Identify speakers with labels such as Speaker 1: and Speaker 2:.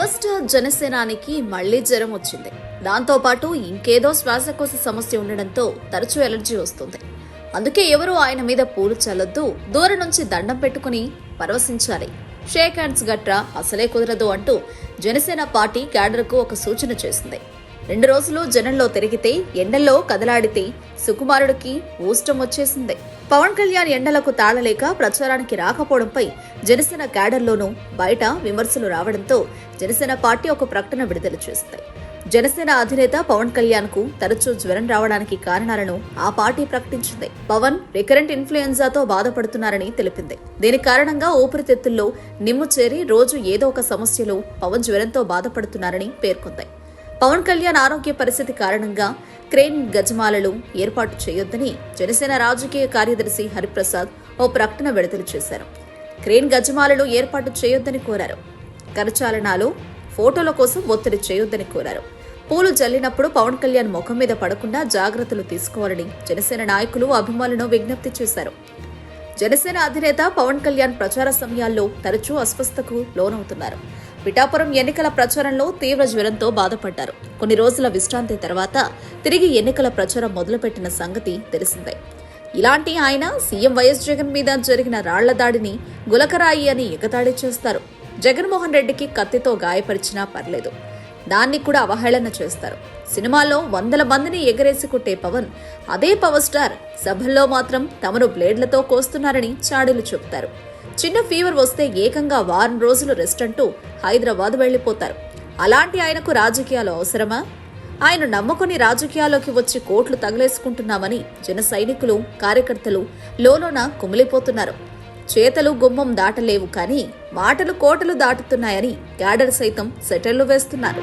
Speaker 1: Power star జనసేనానికి మళ్ళీ జ్వరం వచ్చింది. దాంతో పాటు ఇంకేదో శ్వాసకోశ సమస్య ఉండడంతో తరచూ ఎలర్జీ వస్తుంది. అందుకే ఎవరూ ఆయన మీద పూలు చల్లొద్దు దూరం నుంచి దండం పెట్టుకుని పరవశించాలి. షేక్ హ్యాండ్స్ గట్రా అసలే కుదరదు అంటూ జనసేన పార్టీ క్యాడర్కు ఒక సూచన చేసింది. రెండు రోజులు జనంలో తిరిగితే ఎండల్లో కదలాడితే సుకుమారుడికి ఊష్టం వచ్చేసింది. పవన్ కళ్యాణ్ ఎండలకు తాళలేక ప్రచారానికి రాకపోవడంపై జనసేన క్యాడర్లోనూ బయట విమర్శలు రావడంతో జనసేన పార్టీ ఒక ప్రకటన విడుదల చేసింది. జనసేన అధినేత పవన్ కళ్యాణ్కు తరచూ జ్వరం రావడానికి కారణాలను ఆ పార్టీ ప్రకటించింది. పవన్ రికరెంట్ ఇన్ఫ్లుయెన్జాతో బాధపడుతున్నారని తెలిపింది. దీని కారణంగా ఊపిరితిత్తుల్లో నిమ్ము చేరి రోజు ఏదో ఒక సమస్యలో పవన్ జ్వరంతో బాధపడుతున్నారని పేర్కొంది. పవన్ కళ్యాణ్ ఆరోగ్య పరిస్థితి కారణంగా క్రేన్ గజమాలలు ఏర్పాటు చేయొద్దని జనసేన రాజకీయ కార్యదర్శి హరిప్రసాద్ ఓ ప్రకటన విడుదల చేశారు. క్రేన్ గజమాలలు ఏర్పాటు చేయొద్దని కోరారు. కరచాలనాలు ఫోటోల కోసం ఒత్తిడి చేయొద్దని కోరారు. పూలు జల్లినప్పుడు పవన్ కళ్యాణ్ ముఖం మీద పడకుండా జాగ్రత్తలు తీసుకోవాలని జనసేన నాయకులు అభిమానులను విజ్ఞప్తి చేశారు. జనసేన అధినేత పవన్ కళ్యాణ్ ప్రచార సమయాల్లో తరచూ అస్వస్థకు లోనవుతున్నారు. పిఠాపురం ఎన్నికల ప్రచారంలో తీవ్ర జ్వరంతో బాధపడ్డారు. కొన్ని రోజుల విశ్రాంతి తర్వాత తిరిగి ఎన్నికల ప్రచారం మొదలుపెట్టిన సంగతి తెలిసిందే. ఇలాంటి ఆయన సీఎం వైఎస్ జగన్ మీద జరిగిన రాళ్ళ దాడిని గులకరాయి అని ఎగతాళి చేస్తారు. జగన్మోహన్ రెడ్డికి కత్తితో గాయపరిచినా పర్లేదు. దాన్ని కూడా అవహేళన చేస్తారు. సినిమాలో వందల మందిని ఎగరేసి కొట్టే పవన్ అదే పవర్ స్టార్ సభల్లో మాత్రం తమను బ్లేడ్లతో కోస్తున్నారని చాడీలు చెబుతారు. చిన్న ఫీవర్ వస్తే ఏకంగా వారం రోజులు రెస్ట్ అంటూ హైదరాబాద్ వెళ్ళిపోతారు అలాంటి ఆయనకు రాజకీయాలు అవసరమా? ఆయన నమ్ముకుని రాజకీయాల్లోకి వచ్చి కోట్లు తగిలేసుకుంటున్నామని జన సైనికులు కార్యకర్తలు లోలోన కుమిలిపోతున్నారు. చేతలు గుమ్మం దాటలేవు కానీ మాటలు కోటలు దాటుతున్నాయని క్యాడర్ సైతం సెటర్లు వేస్తున్నారు.